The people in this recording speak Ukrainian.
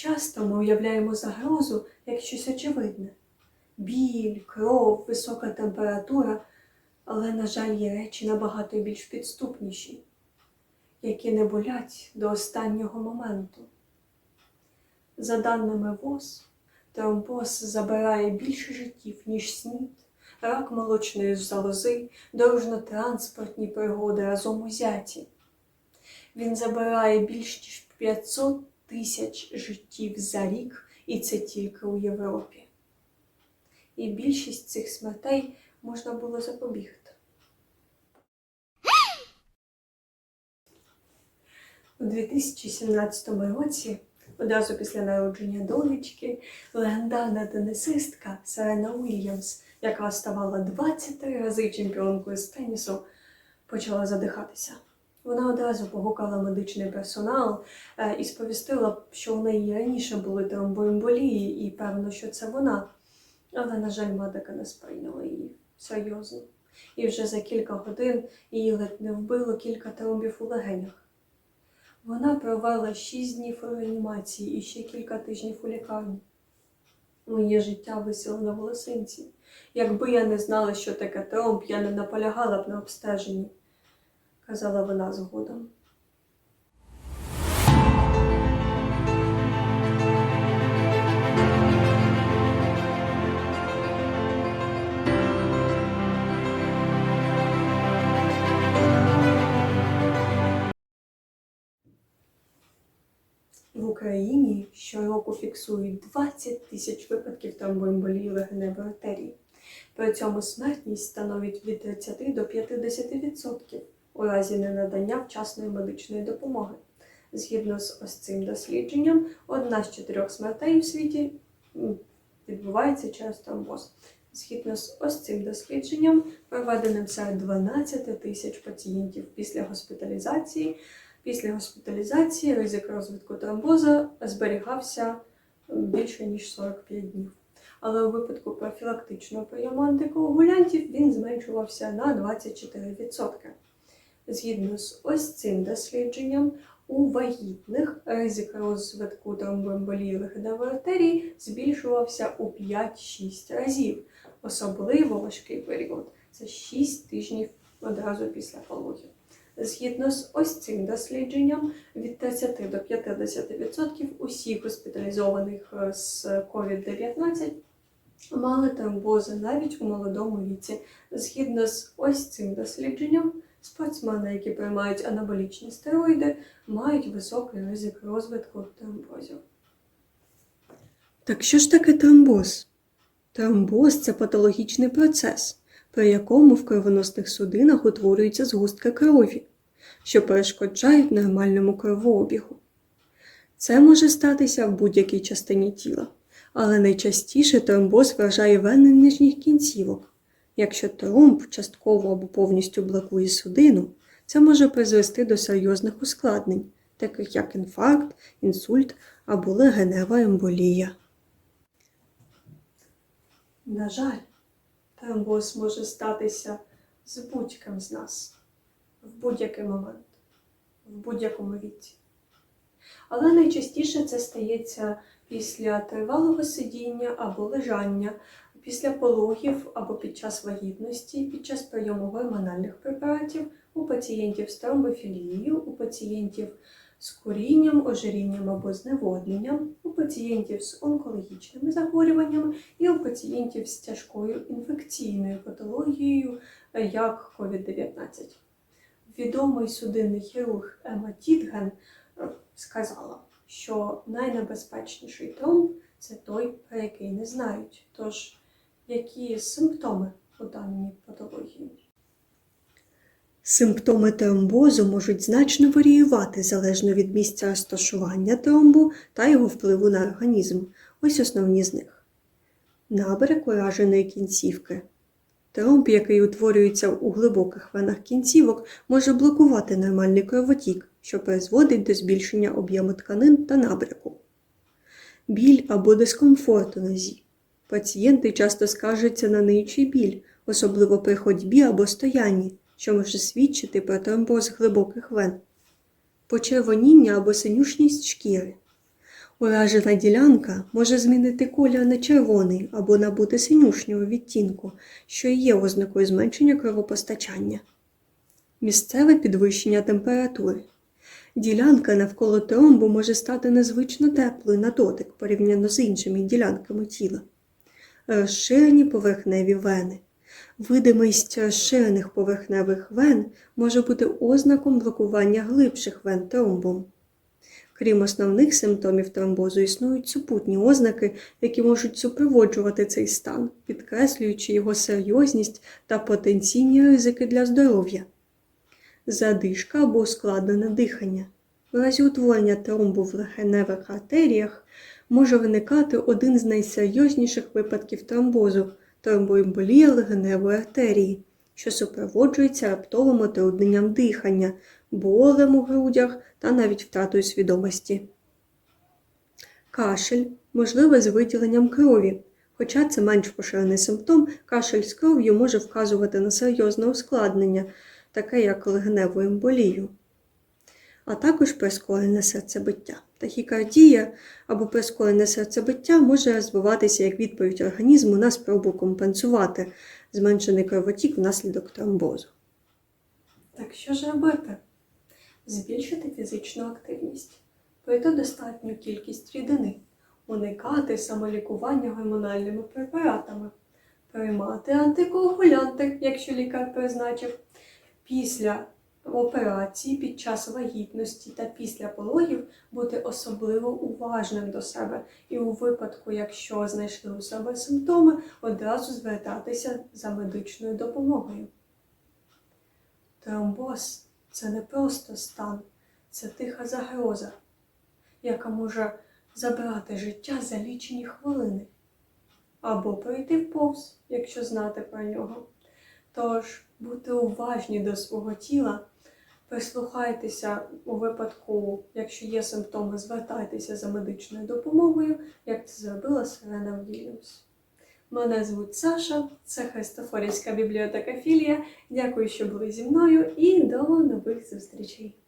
Часто ми уявляємо загрозу як щось очевидне. Біль, кров, висока температура, але, на жаль, є речі набагато більш підступніші, які не болять до останнього моменту. За даними ВОЗ, тромбоз забирає більше життів, ніж снід, рак молочної залози, дорожньо-транспортні пригоди разом узяті. Він забирає більш ніж 500 тисяч життів за рік, і це тільки у Європі. І більшість цих смертей можна було запобігти. У 2017 році, одразу після народження донечки, легендарна тенісистка Серена Уільямс, яка ставала 23 рази чемпіонкою з тенісу, почала задихатися. Вона одразу погукала медичний персонал е, і сповістила, що у неї раніше були тромбоемболії, і певно, що це вона. Але, на жаль, медики не сприйняли її серйозно. І вже за кілька годин її ледь не вбило кілька тромбів у легенях. Вона провела 6 днів у реанімації і ще кілька тижнів у лікарні. Моє життя висіло на волосинці. Якби я не знала, що таке тромб, я не наполягала б на обстеженні, казала вона згодом. В Україні щороку фіксують 20 тисяч випадків тромбоемболії легеневої артерії. При цьому смертність становить від 30 до 50% у разі ненадання вчасної медичної допомоги. Згідно з ось цим дослідженням, одна з чотирьох смертей у світі відбувається через тромбоз. Згідно з ось цим дослідженням, проведеним серед 12 тисяч пацієнтів після госпіталізації, Після госпіталізації ризик розвитку тромбоза зберігався більше ніж 45 днів. Але у випадку профілактичного прийому антикоагулянтів він зменшувався на 24%. Згідно з ось цим дослідженням, у вагітних ризик розвитку тромбоемболії легеневої збільшувався у 5-6 разів. Особливо важкий період це 6 тижнів одразу після пологів. Згідно з ось цим дослідженням, від 30 до 50% усіх госпіталізованих з COVID-19 мали тромбози навіть у молодому віці. Згідно з ось цим дослідженням, спортсмени, які приймають анаболічні стероїди, мають високий ризик розвитку тромбозів. Так що ж таке тромбоз? Тромбоз це патологічний процес, при якому в кровоносних судинах утворюються згустки крові, що перешкоджають нормальному кровообігу. Це може статися в будь-якій частині тіла, але найчастіше тромбоз вражає вени нижніх кінцівок. Якщо тромб частково або повністю блокує судину, це може призвести до серйозних ускладнень, таких як інфаркт, інсульт або легенева емболія. На жаль, тромбоз може статися з будь-ким з нас в будь-який момент, в будь-якому віці. Але найчастіше це стається після тривалого сидіння або лежання, після пологів або під час вагітності, під час прийому гормональних препаратів у пацієнтів з тромбофілією, у пацієнтів з курінням, ожирінням або зневодненням, у пацієнтів з онкологічними захворюваннями і у пацієнтів з тяжкою інфекційною патологією, е, як COVID-19. Відомий судинний хірург Ема Тітген е, сказала, що найнебезпечніший тромб це той, про який не знають. Тож, які симптоми у даній патології? Симптоми тромбозу можуть значно варіювати залежно від місця розташування тромбу та його впливу на організм. Ось основні з них. Набряк ураженої кінцівки. Тромб, який утворюється у глибоких венах кінцівок, може блокувати нормальний кровотік, що призводить до збільшення об'єму тканин та набряку. Біль або дискомфорт у нозі. Пацієнти часто скаржаться на ниючий біль, особливо при ходьбі або стоянні, що може свідчити про тромбоз глибоких вен, почервоніння або синюшність шкіри. Уражена ділянка може змінити колір на червоний або набути синюшнього відтінку, що і є ознакою зменшення кровопостачання. Місцеве підвищення температури. Ділянка навколо тромбу може стати незвично теплою на дотик порівняно з іншими ділянками тіла. Розширені поверхневі вени. Видимість розширених поверхневих вен може бути ознаком блокування глибших вен тромбом. Крім основних симптомів тромбозу, існують супутні ознаки, які можуть супроводжувати цей стан, підкреслюючи його серйозність та потенційні ризики для здоров'я. Задишка або ускладнене дихання. В разі утворення тромбу в легеневих артеріях може виникати один з найсерйозніших випадків тромбозу тромбоемболія легеневої артерії, що супроводжується раптовим отрудненням дихання, болем у грудях та навіть втратою свідомості. Кашель можливе з виділенням крові. Хоча це менш поширений симптом, кашель з кров'ю може вказувати на серйозне ускладнення, таке як легеневу емболію, а також прискорене серцебиття. Тахікардія або прискорене серцебиття може розвиватися як відповідь організму на спробу компенсувати зменшений кровотік внаслідок тромбозу. Так що ж робити? Збільшити фізичну активність, пройти достатню кількість рідини, уникати самолікування гормональними препаратами, приймати антикоагулянти, якщо лікар призначив, після операції під час вагітності та після пологів бути особливо уважним до себе і у випадку, якщо знайшли у себе симптоми, одразу звертатися за медичною допомогою. Тромбоз це не просто стан, це тиха загроза, яка може забрати життя за лічені хвилини або пройти вповз, якщо знати про нього. Тож будьте уважні до свого тіла, прислухайтеся у випадку, якщо є симптоми, звертайтеся за медичною допомогою, як це зробила Сирена Вільямс. Мене звуть Саша, це Христофорівська бібліотека Філія. Дякую, що були зі мною, і до нових зустрічей!